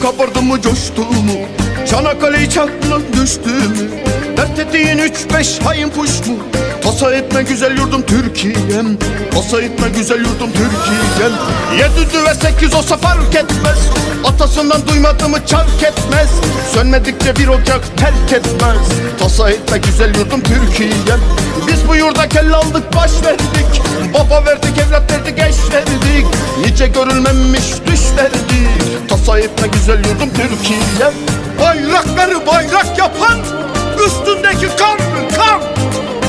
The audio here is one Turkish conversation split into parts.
kabardı mı coştu mu? Çanakkale'yi çatlan düştü mü? Dert ettiğin üç beş hain puş mu Tasa etme güzel yurdum Türkiye'm. Tasa etme güzel yurdum Türkiye'm. Yedi düve sekiz olsa fark etmez. Atasından duymadı mı çark etmez. Sönmedikçe bir ocak terk etmez. Tasa etme güzel yurdum Türkiye'm. Biz bu yurda kelle aldık baş verdik. Baba verdik evlat verdik eş verdik. Nice görülmemiş düş verdik Tasa etme güzel yurdum Türkiye'm Bayrakları bayrak yapan Üstündeki kan kan?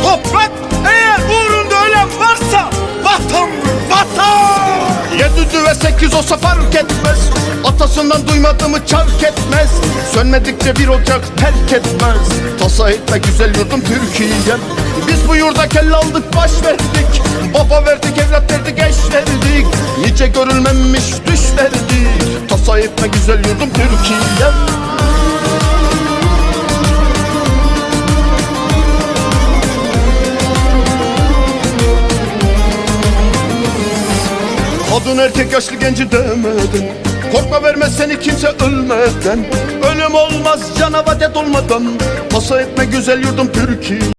Toprak eğer uğrunda ölen varsa Vatandır vatan? Yedi düve sekiz olsa fark etmez. Atasından duymadı mı çark etmez. Sönmedikçe bir ocak terk etmez. Tasa etme güzel yurdum Türkiye'm Biz bu yurda kelle aldık baş verdik. Baba verdik evlat verdik eş verdik. Nice görülmemiş düş verdik etme güzel yurdum Türkiye'm Kadın erkek yaşlı genci demeden Korkma vermez seni kimse ölmeden. Ölüm olmaz cana vadet olmadan Tasa etme güzel yurdum Türkiye